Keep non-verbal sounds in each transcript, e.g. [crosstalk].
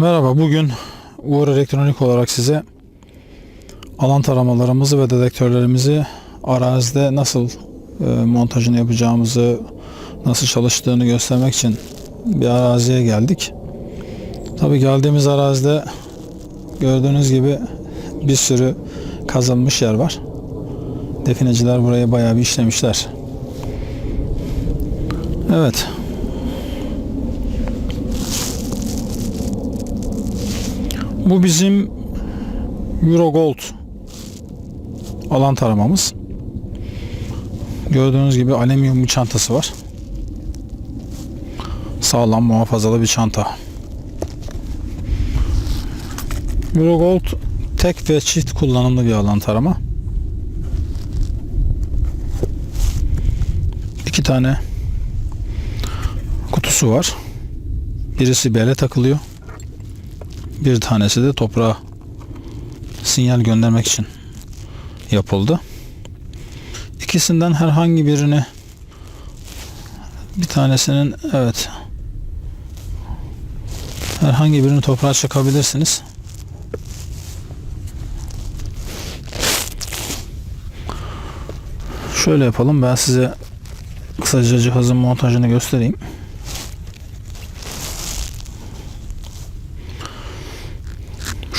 Merhaba, bugün Uğur Elektronik olarak size alan taramalarımızı ve dedektörlerimizi arazide nasıl e, montajını yapacağımızı, nasıl çalıştığını göstermek için bir araziye geldik. Tabi geldiğimiz arazide gördüğünüz gibi bir sürü kazılmış yer var. Defineciler burayı bayağı bir işlemişler. Evet, Bu bizim Eurogold alan taramamız. Gördüğünüz gibi alüminyum bir çantası var. Sağlam muhafazalı bir çanta. Eurogold tek ve çift kullanımlı bir alan tarama. İki tane kutusu var. Birisi bele takılıyor. Bir tanesi de toprağa sinyal göndermek için yapıldı. İkisinden herhangi birini bir tanesinin evet herhangi birini toprağa çakabilirsiniz. Şöyle yapalım ben size kısaca cihazın montajını göstereyim.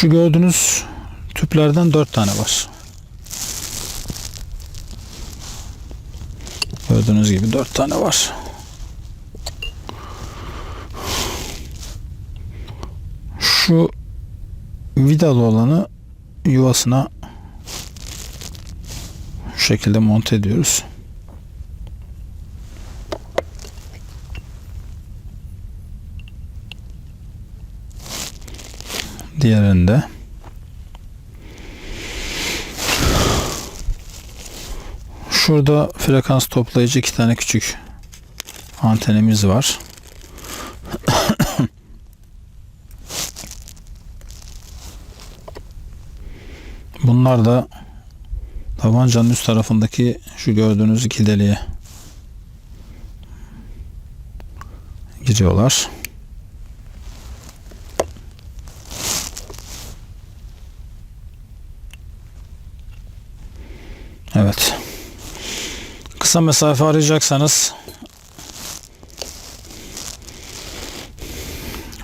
Şu gördüğünüz tüplerden dört tane var. Gördüğünüz gibi dört tane var. Şu vidalı olanı yuvasına şu şekilde monte ediyoruz. Diğerinde Şurada frekans toplayıcı iki tane küçük antenimiz var. [coughs] Bunlar da tabancanın üst tarafındaki şu gördüğünüz iki deliğe giriyorlar. Evet. Kısa mesafe arayacaksanız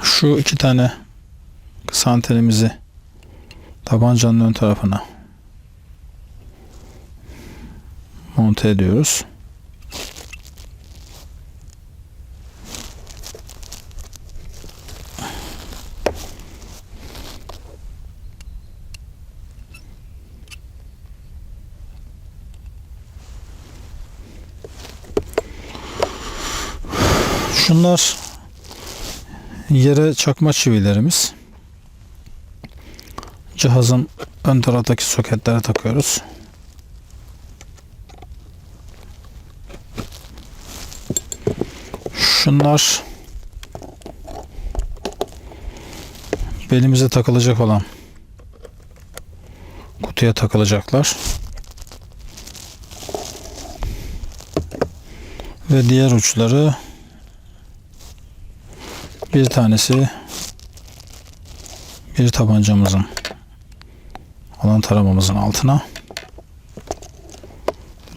şu iki tane kısa antenimizi tabancanın ön tarafına monte ediyoruz. Şunlar yere çakma çivilerimiz. Cihazın ön taraftaki soketlere takıyoruz. Şunlar belimize takılacak olan kutuya takılacaklar. Ve diğer uçları bir tanesi bir tabancamızın alan taramamızın altına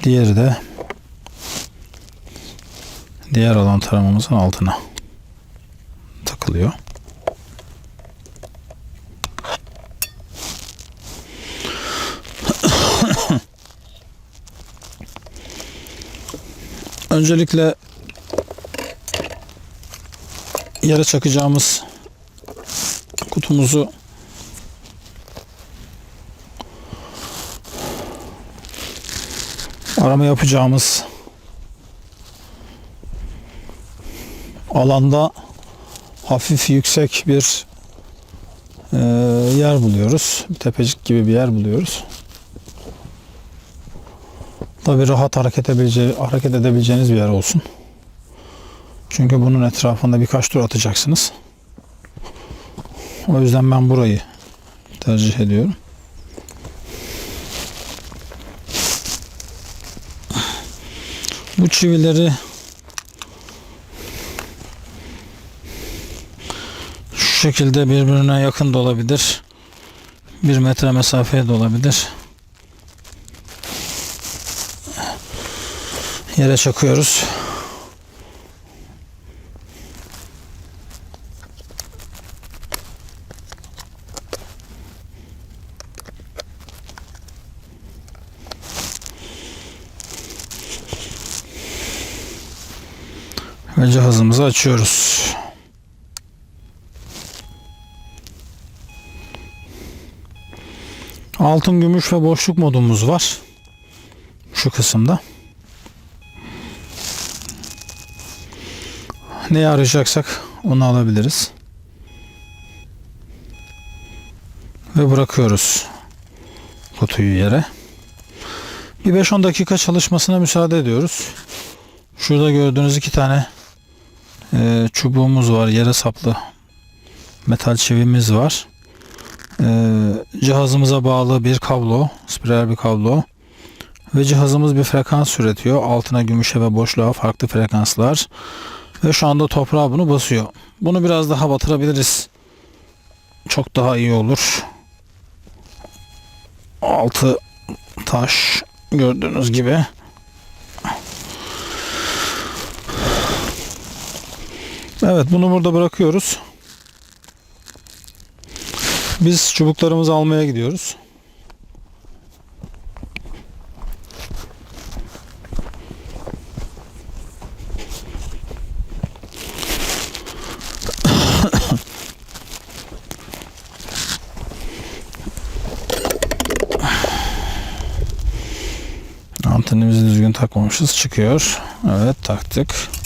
diğeri de diğer alan taramamızın altına takılıyor. [coughs] Öncelikle yere çakacağımız kutumuzu arama yapacağımız alanda hafif yüksek bir e, yer buluyoruz. Tepecik gibi bir yer buluyoruz. Tabi rahat hareket edebileceğiniz bir yer olsun. Çünkü bunun etrafında birkaç tur atacaksınız. O yüzden ben burayı tercih ediyorum. Bu çivileri şekilde birbirine yakın da olabilir. Bir metre mesafeye de olabilir. Yere çakıyoruz. Ve cihazımızı açıyoruz. Altın, gümüş ve boşluk modumuz var. Şu kısımda. Neyi arayacaksak onu alabiliriz. Ve bırakıyoruz kutuyu yere. Bir 5-10 dakika çalışmasına müsaade ediyoruz. Şurada gördüğünüz iki tane e, çubuğumuz var. Yere saplı metal çivimiz var. E, cihazımıza bağlı bir kablo, spiral bir kablo. Ve cihazımız bir frekans üretiyor. Altına, gümüşe ve boşluğa farklı frekanslar. Ve şu anda toprağa bunu basıyor. Bunu biraz daha batırabiliriz. Çok daha iyi olur. Altı taş gördüğünüz gibi. Evet bunu burada bırakıyoruz. Biz çubuklarımızı almaya gidiyoruz. Antenimizi düzgün takmamışız. Çıkıyor. Evet taktık.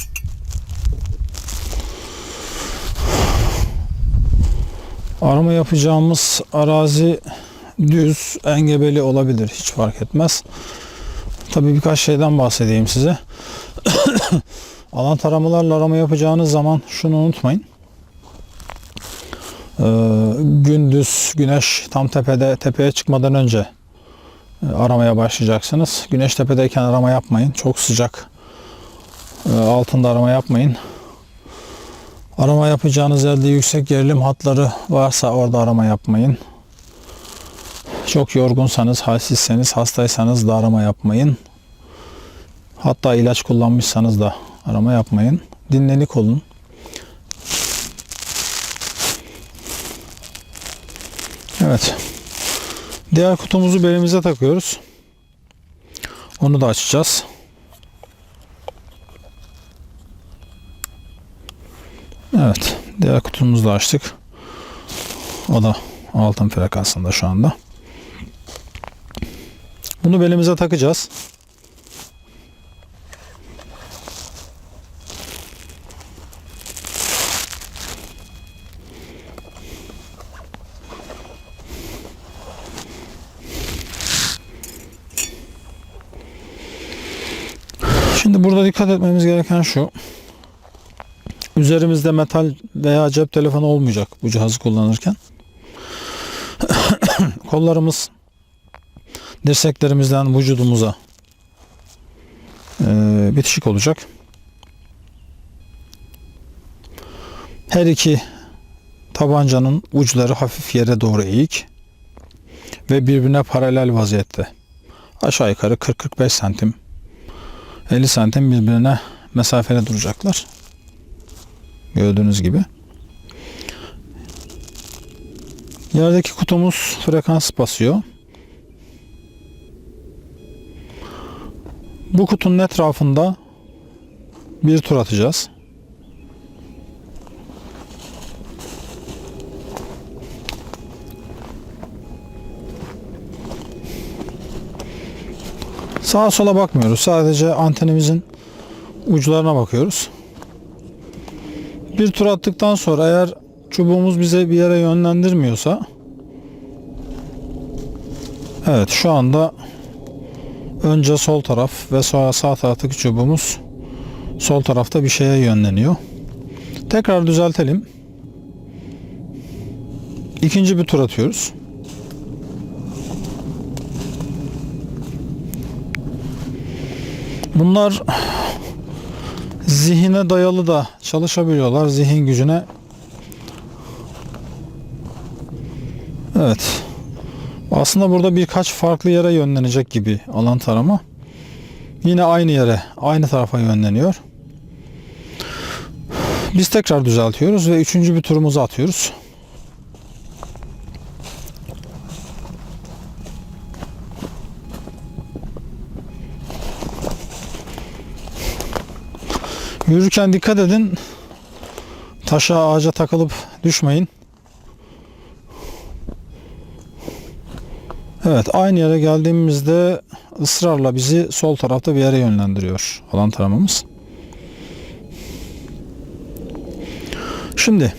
Arama yapacağımız arazi düz, engebeli olabilir. Hiç fark etmez. Tabii birkaç şeyden bahsedeyim size. [coughs] Alan taramalarla arama yapacağınız zaman şunu unutmayın. Ee, gündüz güneş tam tepede tepeye çıkmadan önce e, aramaya başlayacaksınız. Güneş tepedeyken arama yapmayın. Çok sıcak. Ee, altında arama yapmayın. Arama yapacağınız yerde yüksek gerilim hatları varsa orada arama yapmayın. Çok yorgunsanız, halsizseniz, hastaysanız da arama yapmayın. Hatta ilaç kullanmışsanız da arama yapmayın. Dinlenik olun. Evet. Diğer kutumuzu belimize takıyoruz. Onu da açacağız. Evet. Diğer kutumuzu da açtık. O da altın frekansında şu anda. Bunu belimize takacağız. Şimdi burada dikkat etmemiz gereken şu. Üzerimizde metal veya cep telefonu olmayacak bu cihazı kullanırken. [coughs] Kollarımız dirseklerimizden vücudumuza e, bitişik olacak. Her iki tabancanın uçları hafif yere doğru eğik ve birbirine paralel vaziyette. Aşağı yukarı 40-45 santim 50 santim birbirine mesafede duracaklar. Gördüğünüz gibi. Yerdeki kutumuz frekans basıyor. Bu kutunun etrafında bir tur atacağız. Sağa sola bakmıyoruz. Sadece antenimizin uçlarına bakıyoruz. Bir tur attıktan sonra eğer çubuğumuz bize bir yere yönlendirmiyorsa Evet şu anda önce sol taraf ve sonra sağ taraftaki çubuğumuz sol tarafta bir şeye yönleniyor. Tekrar düzeltelim. İkinci bir tur atıyoruz. Bunlar zihine dayalı da çalışabiliyorlar. Zihin gücüne Evet. Aslında burada birkaç farklı yere yönlenecek gibi alan tarama. Yine aynı yere, aynı tarafa yönleniyor. Biz tekrar düzeltiyoruz ve üçüncü bir turumuzu atıyoruz. Yürürken dikkat edin. Taşa ağaca takılıp düşmeyin. Evet aynı yere geldiğimizde ısrarla bizi sol tarafta bir yere yönlendiriyor alan taramamız. Şimdi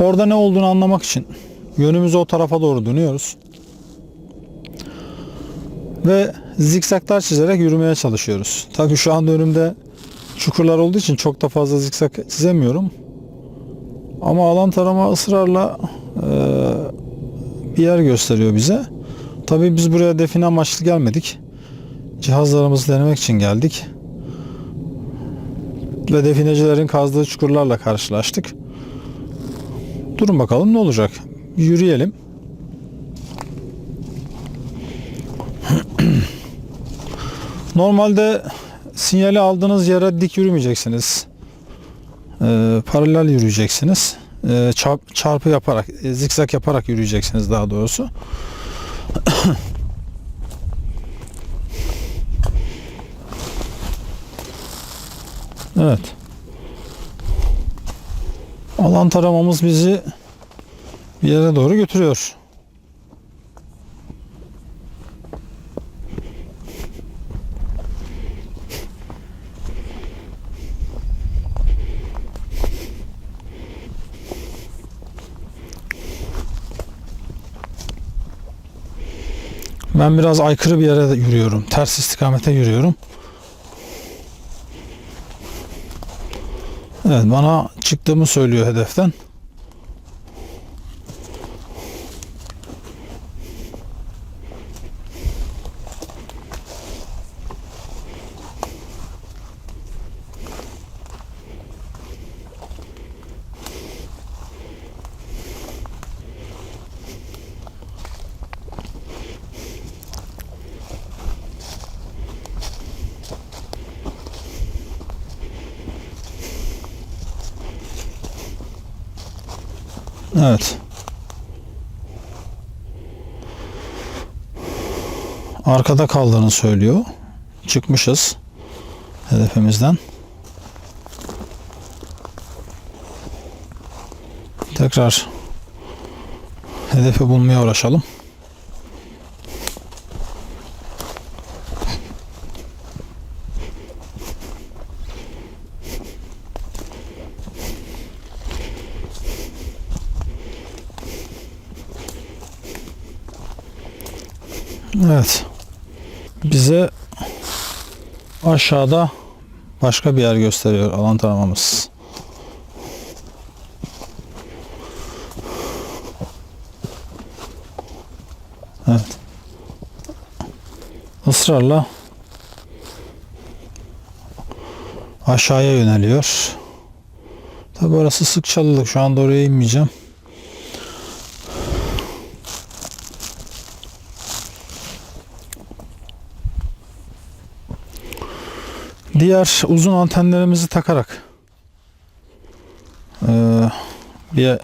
orada ne olduğunu anlamak için yönümüzü o tarafa doğru dönüyoruz. Ve zikzaklar çizerek yürümeye çalışıyoruz. Tabii şu anda önümde çukurlar olduğu için çok da fazla zikzak çizemiyorum. Ama alan tarama ısrarla eee bir yer gösteriyor bize. Tabii biz buraya define amaçlı gelmedik. Cihazlarımızı denemek için geldik. Ve definecilerin kazdığı çukurlarla karşılaştık. Durun bakalım ne olacak. Yürüyelim. [clears throat] Normalde sinyali aldığınız yere dik yürümeyeceksiniz. Ee, paralel yürüyeceksiniz. Ee, çarp- çarpı yaparak, e, zikzak yaparak yürüyeceksiniz daha doğrusu. [coughs] evet. Alan taramamız bizi bir yere doğru götürüyor. Ben biraz aykırı bir yere yürüyorum. Ters istikamete yürüyorum. Evet bana çıktığımı söylüyor hedeften. Evet. Arkada kaldığını söylüyor. Çıkmışız hedefimizden. Tekrar hedefi bulmaya uğraşalım. Evet. Bize aşağıda başka bir yer gösteriyor alan taramamız. Evet. Israrla aşağıya yöneliyor. Tabi orası sık çalılık. Şu anda oraya inmeyeceğim. Diğer uzun antenlerimizi takarak eee, bir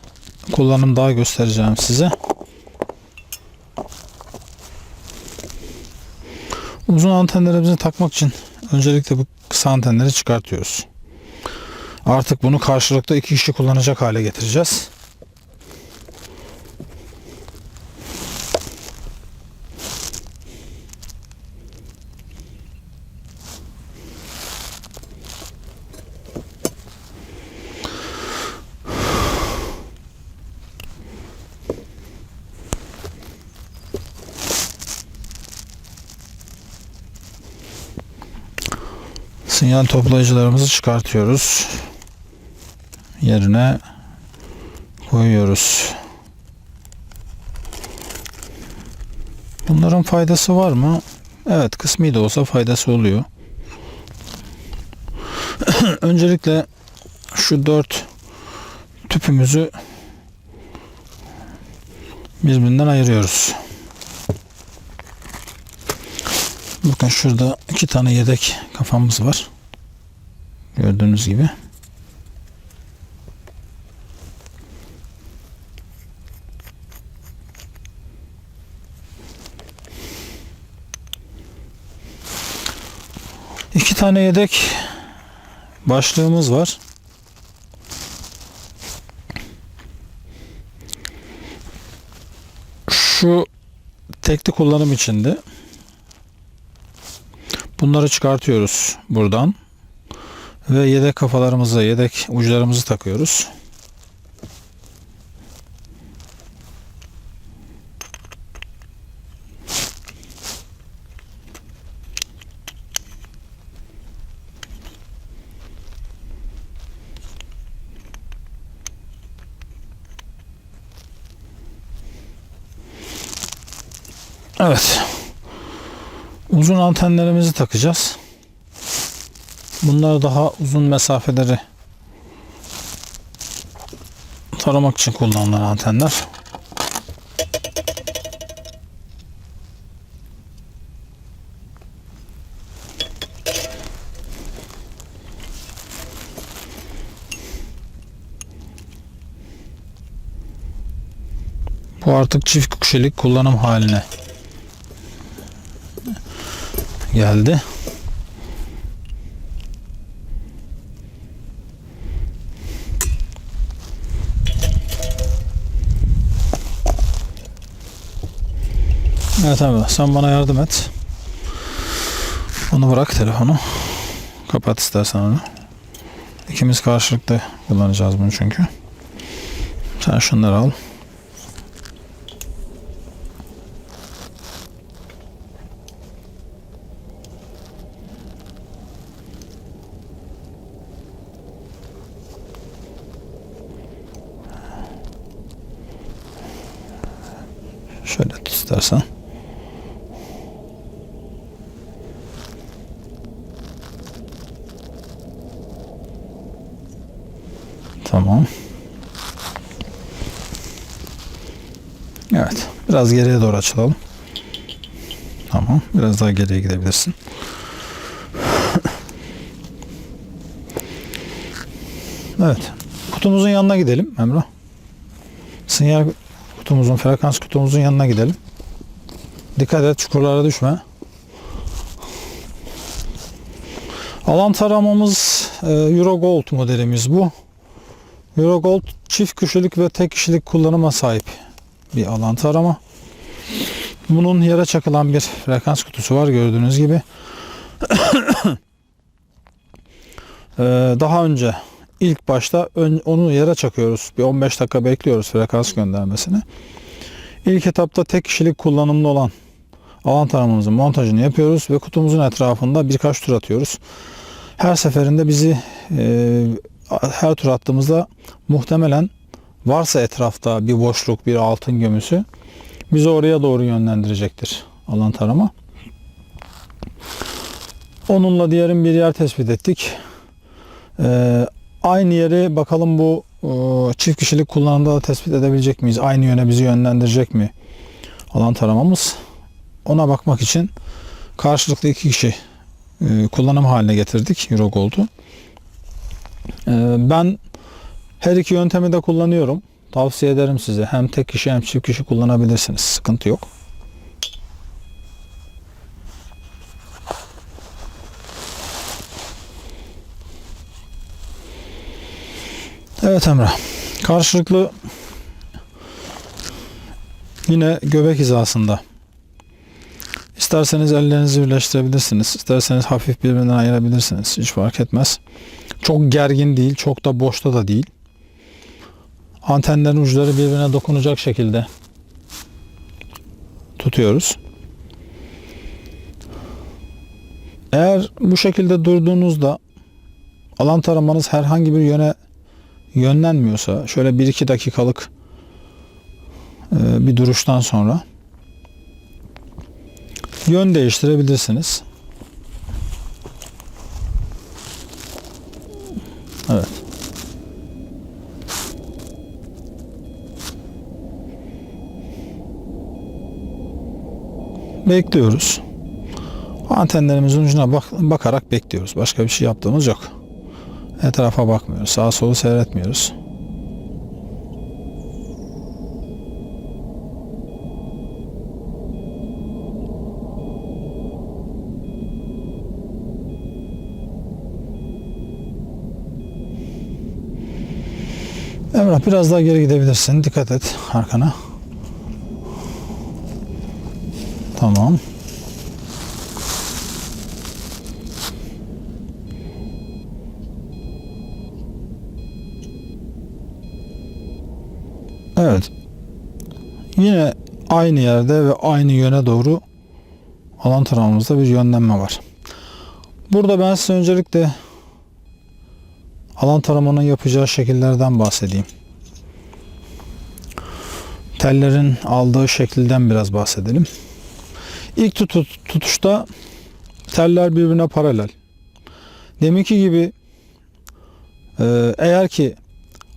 kullanım daha göstereceğim size. Uzun antenlerimizi takmak için öncelikle bu kısa antenleri çıkartıyoruz. Artık bunu karşılıklı iki kişi kullanacak hale getireceğiz. Sinyal toplayıcılarımızı çıkartıyoruz. Yerine koyuyoruz. Bunların faydası var mı? Evet kısmi de olsa faydası oluyor. [clears throat] Öncelikle şu dört tüpümüzü birbirinden ayırıyoruz. Bakın şurada iki tane yedek kafamız var. Gördüğünüz gibi. İki tane yedek başlığımız var. Şu tekli kullanım içinde bunları çıkartıyoruz buradan ve yedek kafalarımızı, yedek uçlarımızı takıyoruz. Evet. Uzun antenlerimizi takacağız. Bunlar daha uzun mesafeleri taramak için kullanılan antenler. Bu artık çift kişilik kullanım haline geldi. Evet abi sen bana yardım et. Onu bırak telefonu. Kapat istersen onu. İkimiz karşılıklı kullanacağız bunu çünkü. Sen şunları al. Şöyle tut istersen. Tamam. Evet. Biraz geriye doğru açılalım. Tamam. Biraz daha geriye gidebilirsin. Evet. Kutumuzun yanına gidelim Emrah. Sinyal kutumuzun, frekans kutumuzun yanına gidelim. Dikkat et çukurlara düşme. Alan taramamız e, Euro Gold modelimiz bu. Euro Gold çift kişilik ve tek kişilik kullanıma sahip bir alan tarama. Bunun yere çakılan bir frekans kutusu var gördüğünüz gibi. [coughs] E, daha önce ilk başta ön, onu yere çakıyoruz. Bir 15 dakika bekliyoruz frekans göndermesini. İlk etapta tek kişilik kullanımlı olan alan taramamızın montajını yapıyoruz ve kutumuzun etrafında birkaç tur atıyoruz. Her seferinde bizi e, her tur attığımızda muhtemelen varsa etrafta bir boşluk, bir altın gömüsü bizi oraya doğru yönlendirecektir alan tarama. Onunla diğerin bir yer tespit ettik. Ee, aynı yeri bakalım bu e, çift kişilik kullanımda da tespit edebilecek miyiz? Aynı yöne bizi yönlendirecek mi alan taramamız? Ona bakmak için karşılıklı iki kişi e, kullanım haline getirdik Eurogold'u. E, ben her iki yöntemi de kullanıyorum. Tavsiye ederim size. Hem tek kişi hem çift kişi kullanabilirsiniz. Sıkıntı yok. Evet Emrah. Karşılıklı yine göbek hizasında. İsterseniz ellerinizi birleştirebilirsiniz. İsterseniz hafif birbirinden ayırabilirsiniz. Hiç fark etmez. Çok gergin değil, çok da boşta da değil. Antenlerin uçları birbirine dokunacak şekilde tutuyoruz. Eğer bu şekilde durduğunuzda alan taramanız herhangi bir yöne yönlenmiyorsa şöyle 1-2 dakikalık e, bir duruştan sonra yön değiştirebilirsiniz. Evet. Bekliyoruz. Antenlerimizin ucuna bak- bakarak bekliyoruz. Başka bir şey yaptığımız yok. Etrafa bakmıyoruz. Sağa solu seyretmiyoruz. Emrah biraz daha geri gidebilirsin. Dikkat et arkana. Tamam. Evet. Yine aynı yerde ve aynı yöne doğru alan taramamızda bir yönlenme var. Burada ben size öncelikle alan taramanın yapacağı şekillerden bahsedeyim. Tellerin aldığı şekilden biraz bahsedelim. İlk tutu- tutuşta teller birbirine paralel. Deminki gibi e, eğer ki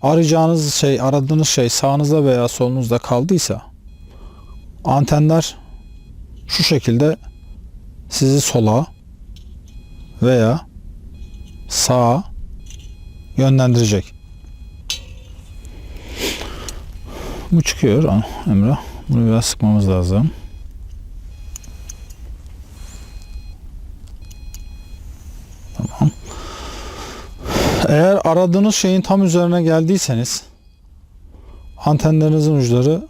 arayacağınız şey, aradığınız şey sağınızda veya solunuzda kaldıysa antenler şu şekilde sizi sola veya sağa yönlendirecek. Bu çıkıyor ah, Emrah. Bunu biraz sıkmamız lazım. Eğer aradığınız şeyin tam üzerine geldiyseniz antenlerinizin uçları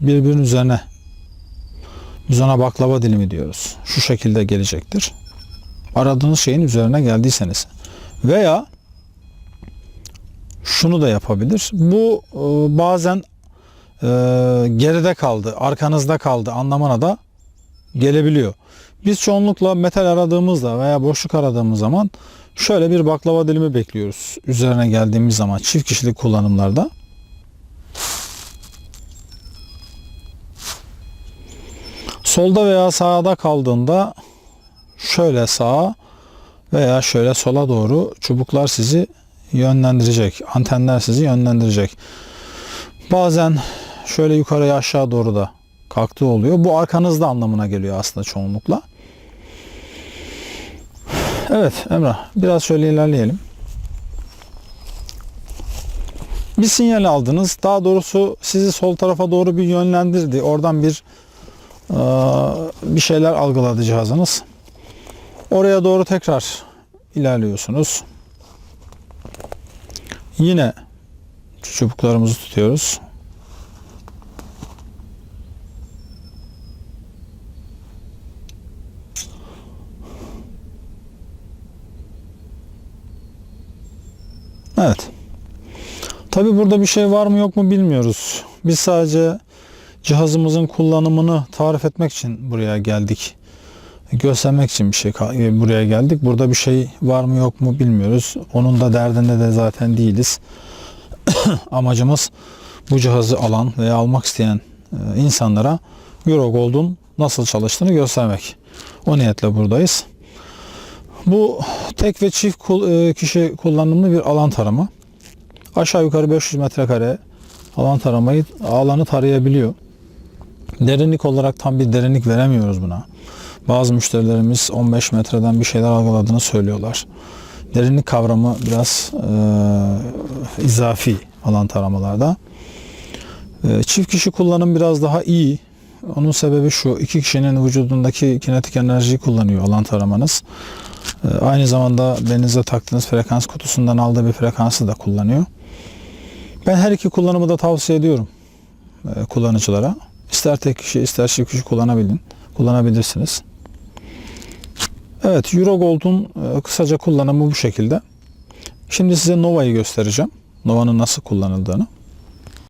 birbirinin üzerine biz ona baklava dilimi diyoruz. Şu şekilde gelecektir. Aradığınız şeyin üzerine geldiyseniz veya şunu da yapabilir. Bu e, bazen e, geride kaldı, arkanızda kaldı anlamına da gelebiliyor. Biz çoğunlukla metal aradığımızda veya boşluk aradığımız zaman şöyle bir baklava dilimi bekliyoruz. Üzerine geldiğimiz zaman çift kişilik kullanımlarda. Solda veya sağda kaldığında şöyle sağa veya şöyle sola doğru çubuklar sizi yönlendirecek. Antenler sizi yönlendirecek. Bazen şöyle yukarıya aşağı doğru da kalktığı oluyor. Bu arkanızda anlamına geliyor aslında çoğunlukla. Evet Emrah biraz şöyle ilerleyelim. Bir sinyal aldınız. Daha doğrusu sizi sol tarafa doğru bir yönlendirdi. Oradan bir eee, bir şeyler algıladı cihazınız. Oraya doğru tekrar ilerliyorsunuz. Yine çubuklarımızı tutuyoruz. Evet. Tabi burada bir şey var mı yok mu bilmiyoruz. Biz sadece cihazımızın kullanımını tarif etmek için buraya geldik. Göstermek için bir şey e, buraya geldik. Burada bir şey var mı yok mu bilmiyoruz. Onun da derdinde de zaten değiliz. [coughs] Amacımız bu cihazı alan veya almak isteyen e, insanlara Eurogold'un nasıl çalıştığını göstermek. O niyetle buradayız. Bu tek ve çift e, kişi kullanımlı bir alan tarama. Aşağı yukarı 500 metrekare alan taramayı alanı tarayabiliyor. Derinlik olarak tam bir derinlik veremiyoruz buna. Bazı müşterilerimiz 15 metreden bir şeyler algıladığını söylüyorlar. Derinlik kavramı biraz e, izafi alan taramalarda. E, çift kişi kullanım biraz daha iyi. Onun sebebi şu, iki kişinin vücudundaki kinetik enerjiyi kullanıyor alan taramanız. E, aynı zamanda belinize taktığınız frekans kutusundan aldığı bir frekansı da kullanıyor. Ben her iki kullanımı da tavsiye ediyorum e, kullanıcılara. İster tek kişi ister çift kişi kullanabilin, kullanabilirsiniz. Evet, Eurogold'un e, kısaca kullanımı bu şekilde. Şimdi size Nova'yı göstereceğim. Nova'nın nasıl kullanıldığını.